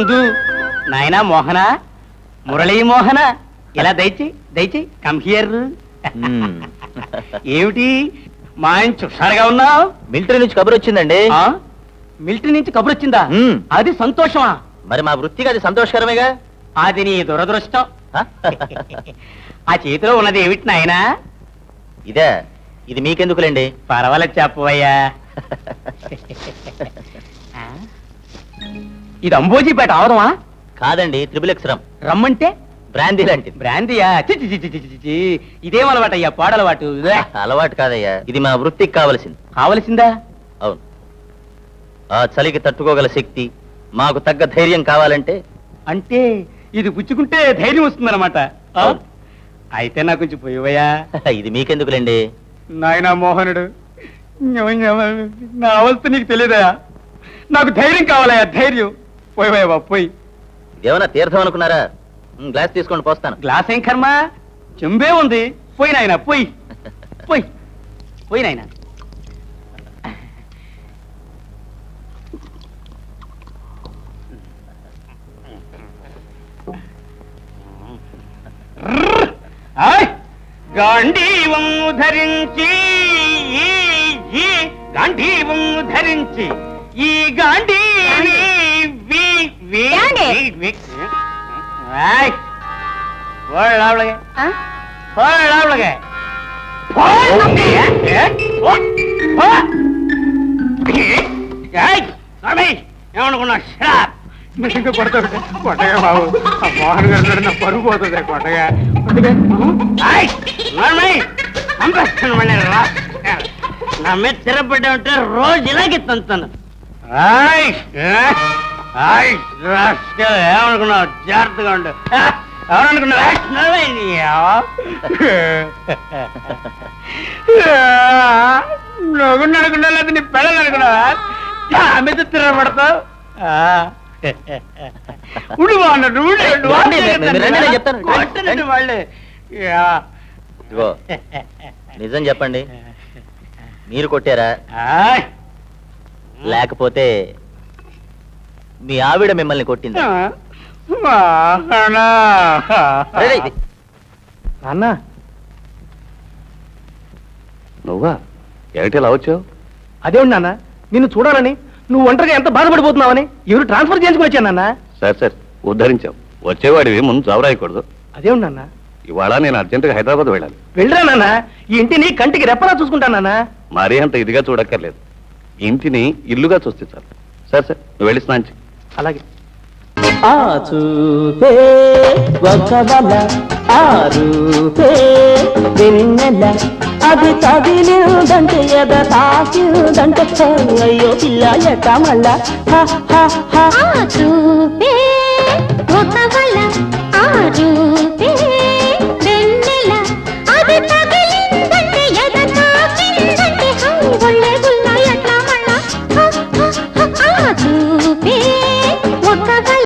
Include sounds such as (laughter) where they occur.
ముందు నాయనా మోహన? మురళీ మోహన? ఇలా దయచి దయచి కమ్ హియర్. ఏమిటి? మా ఆయన చుషారుగా ఉన్నావు? మిలిటరీ నుంచి కబురు వచ్చిందండి ఆ? మిలిటరీ నుంచి కబురు వచ్చిందా మ్మ్. అది సంతోషమా? మరి మా వృత్తికి అది సంతోషకరమేగా? అది నీ దురదృష్టం. హ? ఆ చేతిలో ఉన్నది ఏమిటి నాయనా? ఇదే. ఇది మీకెందుకులేండి? పర్వాలేదు చెప్పవయ్యా? (laughs) ఇది అంబోజీపేట అవదమా కాదండి త్రిబుల్ ఎక్స్రం రమ్మంటే? బ్రాందీ లాంటిది. బ్రాంతియా చి చి చి చి చి చి చి. ఇదేం. అలవాటు అయ్యా పాడలవాటు. అలవాటు కాదయ్యా ఇది మా వృత్తికి కావలసింది. కావలసిందా? అవును. ఆ చలికి తట్టుకోగల శక్తి మాకు తగ్గ ధైర్యం కావాలంటే? అంటే ఇది పుచ్చుకుంటే ధైర్యం వస్తుందన్నమాట. అయితే నాకు కొంచెం పోయివయ్యా. (laughs) ఇది మీకెందుకులేండి? నాయనా మోహనుడు నా అవస్థ నీకు తెలియదా? నాకు ధైర్యం కావాలయ్యా ధైర్యం. బాబు పోయి. ఇదేమన్నా తీర్థం అనుకున్నారా? గ్లాస్ తీసుకోండి పోస్తాను. గ్లాస్ ఏం కర్మ? చెంబే ఉంది. పోయి నాయనా పోయి. పోయి. పోయి నాయనా. ఆయ్! గాంధీవం ధరించి ఈ- ఈ గాంధీవం ధరించి ఈ గాంధీ వి- వి- ఏమండి? వి- వి- ఆయ్! పోడు లోపలికి. ఆ? పోడు లోపలికి. పో! ఏ? ఏ? పో! పో! ఏయ్! స్వామి, ఏమనుకున్నా షరాప్ నిజంగా కొడతాడు కొట్టగా బాబు ఆ మోహన్ గారు చూడండి, నా పరుగు పోతుంది కొట్టగా కొట్టగా ఆయ్! స్వామి, పంపిస్తాను మళ్ళీ రా నా మీద తిరగబడ్డా ఉంటే రోజు ఇలాగే తంతాను ఏమనుకున్నావు? జాగ్రత్తగా ఉండు. ఎవరనుకున్నావు? అనుకున్నా లేదా నీ పిల్లలు అనుకున్నావా మీద తిరగబడతావు ఉండు బాగున్నాడు చెప్తాను. వాళ్ళు. ఇదిగో నిజం చెప్పండి. మీరు కొట్టారా. లేకపోతే మీ ఆవిడ మిమ్మల్ని కొట్టింది. నాన్న. నువ్వా? ఏమిటి ఇలా వచ్చావు? అదేమిటి నాన్న నిన్ను చూడాలని నువ్వు ఒంటరిగా ఎంత బాధపడిపోతున్నావని ఎవరు ట్రాన్స్ఫర్ చేయించుకుని వచ్చాను నాన్న? సరే సరే ఉద్ధరించావు. వచ్చేవాడివి ముందు చవరాయకూడదు అదేమిటి నాన్న. ఇవాళ నేను అర్జెంటుగా హైదరాబాద్ వెళ్ళాలి. వెళ్ళరా నాన్న ఈ ఇంటిని కంటికి రెప్పలా చూసుకుంటాను నాన్న. మరీ అంత ఇదిగా చూడక్కర్లేదు. ఇంటిని ఇల్లుగా చూస్తే చాలు. సరే సరే నువ్వు వెళ్ళి స్నానం చెయ్యి. అలాగే. ఆ చూపే ఒక వల ఆ రూపే వెన్నెల. అది తగిలిదంటే ఎద తాకిదంటే అయ్యో పిల్ల ఎట మళ్ళా చూపే ఒక వల